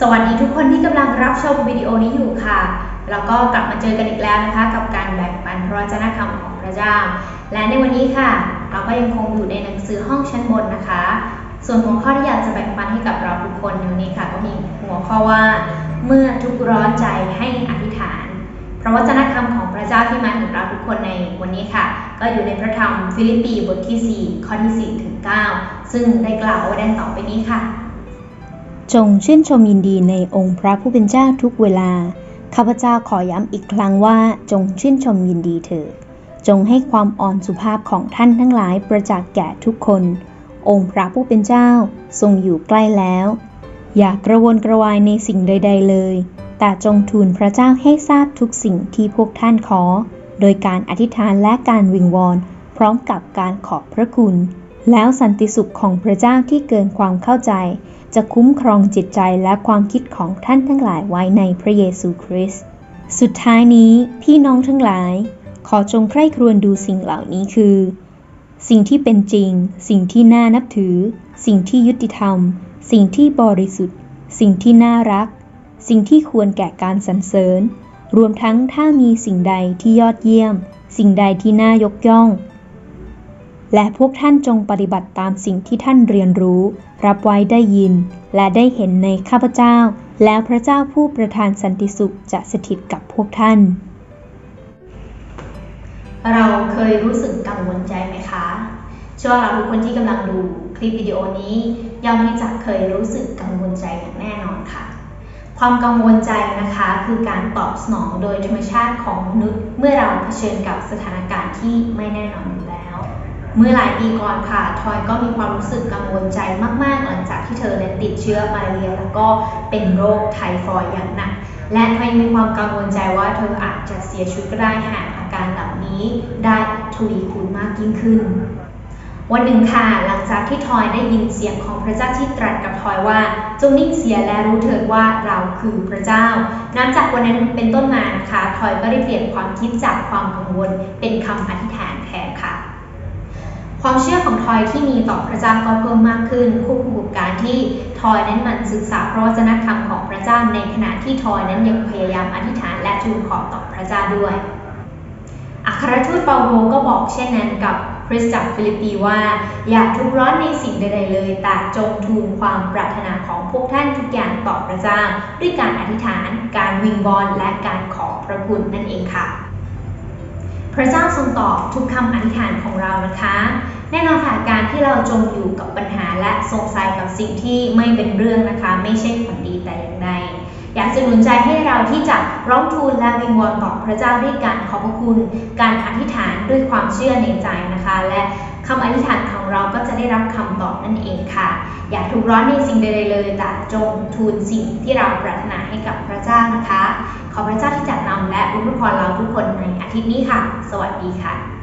สวัสดีทุกคนที่กำลังรับชมวิดีโอนี้อยู่ค่ะ แล้วก็กลับมาเจอกันอีกแล้วนะคะ กับการแบ่งปันพระวจนะคำของพระเจ้า และในวันนี้ค่ะ เราก็ยังคงอยู่ในหนังสือห้องชั้นบนนะคะ ส่วนหัวข้อที่อยากจะแบ่งปันให้กับเราทุกคนในวันนี้ค่ะ ก็มีหัวข้อว่า เมื่อทุกร้อนใจให้อธิษฐาน พระวจนะคำของพระเจ้าที่มาถึงเราทุกคนในวันนี้ค่ะ ก็อยู่ในพระธรรมฟิลิปปีบทที่ 4 ข้อที่4ถึง9ซึ่งได้กล่าวไว้ดังต่อไปนี้ค่ะ จงชื่นชมยินดีในองค์พระผู้เป็นเจ้าทุกเวลา ข้าพเจ้าขอย้ำอีกครั้งว่าจงชื่นชมยินดีเถิด จงให้ความอ่อนสุภาพของท่านทั้งหลายประจักษ์แก่ทุกคน องค์พระผู้เป็นเจ้าทรงอยู่ใกล้แล้ว อย่ากระวนกระวายในสิ่งใด ๆ เลย แต่จงทูลพระเจ้าให้ทราบทุกสิ่งที่พวกท่านขอ โดยการอธิษฐานและการวิงวอน พร้อมกับการขอบพระคุณ แล้วสันติสุขของพระเจ้าที่เกินความเข้าใจ จะคุ้มครองจิตใจและความคิดของท่านทั้งหลายไว้ในพระเยซูคริสต์ สุดท้ายนี้พี่น้องทั้งหลาย ขอจงใคร่ครวญดูสิ่งเหล่านี้คือ สิ่งที่เป็นจริง สิ่งที่น่านับถือ สิ่งที่ยุติธรรม สิ่งที่บริสุทธิ์ สิ่งที่น่ารัก สิ่งที่ควรแก่การสรรเสริญ รวมทั้งถ้ามีสิ่งใดที่ยอดเยี่ยม สิ่งใดที่น่ายกย่อง และพวกท่านจงปฏิบัติตามสิ่งที่ท่านเรียนรู้ รับไว้ได้ยิน และได้เห็นในข้าพเจ้า แล้วพระเจ้าผู้ประทานสันติสุขจะสถิตกับพวกท่าน เราเคยรู้สึกกังวลใจไหมคะ เชื่อว่าเราทุกคนที่กำลังดูคลิปวิดีโอนี้ย่อมที่จะเคยรู้สึกกังวลใจอย่างแน่นอนค่ะ ความกังวลใจนะคะคือการตอบสนองโดยธรรมชาติของมนุษย์ เมื่อเราเผชิญกับสถานการณ์ที่ไม่แน่นอนอยู่แล้ว เมื่อหลายปีก่อนค่ะ ทอยก็มีความรู้สึกกังวลใจมาก ๆ หลังจากที่เธอนั้นติดเชื้อมาเรียแล้วก็เป็นโรคไทฟอยด์อย่างหนัก และทอยมีความกังวลใจว่าเธออาจจะเสียชีวิตก็ได้หากอาการเหล่านี้ได้ทวีคูณมากยิ่งขึ้น วันหนึ่งค่ะ หลังจากที่ทอยได้ยินเสียงของพระเจ้าที่ตรัสกับทอยว่าจงนิ่งเสียและรู้เถิดว่าเราคือพระเจ้า นับจากวันนั้นเป็นต้นมานะคะทอยก็ได้เปลี่ยนความคิดจากความกังวลเป็นคำอธิษฐานแทนค่ะ ความเชื่อของทอยที่มีต่อพระเจ้าก็เพิ่มมากขึ้นควบคู่กับการที่ทอยนั้นมันศึกษาพระวจนะคำของพระเจ้าในขณะที่ทอยนั้นยังพยายามอธิษฐานและทูลขอต่อพระเจ้าด้วย อัครทูตเปาโลก็บอกเช่นนั้นกับคริสตจักรฟิลิปปีว่า อย่าทุกข์ร้อนในสิ่งใดๆเลย แต่จงทูลความปรารถนาของพวกท่านทุกอย่างต่อพระเจ้าด้วยการอธิษฐาน การวิงวอนและการขอพระคุณนั่นเองค่ะ พระเจ้าทรงตอบทุกคำอธิษฐานของเรานะคะ แน่นอนค่ะการที่เราจมอยู่กับปัญหาและสงสัยกับสิ่งที่ไม่เป็นเรื่องนะคะ ไม่ใช่ผลดีแต่อย่างใดอยากจะหนุนใจให้เราที่จะร้องทูลและวิงวอนต่อพระเจ้าด้วยการขอบพระคุณ การอธิษฐานด้วยความเชื่อในใจนะคะ และคำอธิษฐานของเราก็จะได้รับคำตอบนั่นเองค่ะ อย่าทุกร้อนในสิ่งใดเลยแต่จงทูลสิ่งที่เราปรารถนาให้กับพระเจ้านะคะ ขอพระเจ้าที่จะนำและอวยพรเราทุกคนในอาทิตย์นี้ค่ะ สวัสดีค่ะ